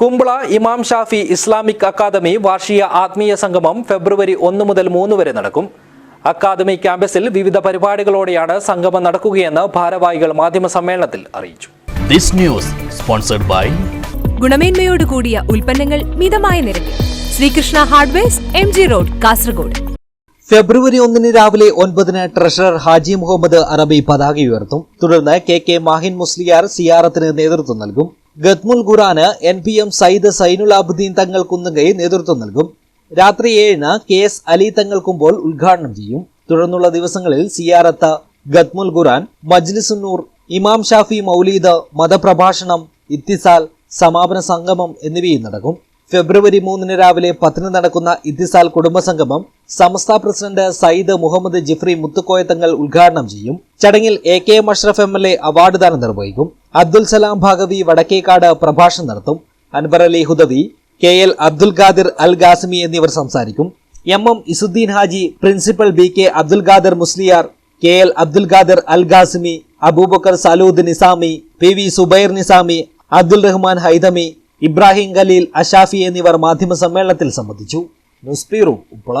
കുമ്പള ഇമാം Shafi Islamic academy വാർഷിക ആത്മീയ സംഗമം ഫെബ്രുവരി ഒന്ന് മുതൽ മൂന്ന് വരെ നടക്കും. അക്കാദമി ക്യാമ്പസിൽ വിവിധ പരിപാടികളോടെയാണ് സംഗമം നടക്കുകയെന്ന് ഭാരവാഹികൾ മാധ്യമ സമ്മേളനത്തിൽ അറിയിച്ചു. This news sponsored by ഗുണമേന്മയോട് കൂടിയ ഉൽപ്പന്നങ്ങൾ മിതമായ നിരക്കിൽ. Sreekrishna hardwares M G road Kasaragod. ഫെബ്രുവരി ഒന്നിന് രാവിലെ ഒൻപതിന് ട്രഷറർ ഹാജി മുഹമ്മദ് അറബി പതാക ഉയർത്തും. തുടർന്ന് കെ കെ മാഹിൻ മുസ്ലിയാർ സിയാറത്തിന് നേതൃത്വം നൽകും. ഗത്മുൽ ഖുറാന് N P M Sayyid Zainul Abuddeen Thangal Kunnukai നേതൃത്വം നൽകും. രാത്രി ഏഴിന് കെ എസ് അലി തങ്ങൾ കുമ്പോൾ ഉദ്ഘാടനം ചെയ്യും. തുടർന്നുള്ള ദിവസങ്ങളിൽ സിയാറത്ത് ഗത്മുൽ ഖുറാൻ മജ്ലിസുന്നൂർ ഇമാം ഷാഫി മൗലീദ് മതപ്രഭാഷണം ഇത്തിസാൽ സമാപന സംഗമം എന്നിവയും നടക്കും. ഫെബ്രുവരി മൂന്നിന് രാവിലെ പത്തിന് നടക്കുന്ന ഇത്തിസാൽ കുടുംബസംഗമം സമസ്ത പ്രസിഡന്റ് സയ്യിദ് മുഹമ്മദ് ജിഫ്രി മുത്തുക്കോയ തങ്ങൾ ഉദ്ഘാടനം ചെയ്യും. ചടങ്ങിൽ A K M Ashraf M L A award ദാനം നിർവഹിക്കും. അബ്ദുൽ സലാം ഭാഗവി വടക്കേക്കാട് പ്രഭാഷണം നടത്തും. അൻവർ അലി ഹുദവി കെ എൽ അബ്ദുൽ ഖാദിർ അൽ ഗാസിമി എന്നിവർ സംസാരിക്കും. M M Izzudheen Haji principal B K Abdul Khadir Musliyar K L Abdul Khadir Al Ghasimi Abubakar Salud Nizami P V Zubair Nizami Abdul Rahman Haidami Ibrahim Khaleel Ashafi എന്നിവർ മാധ്യമ സമ്മേളനത്തിൽ സംബന്ധിച്ചു. News bureau Uppala.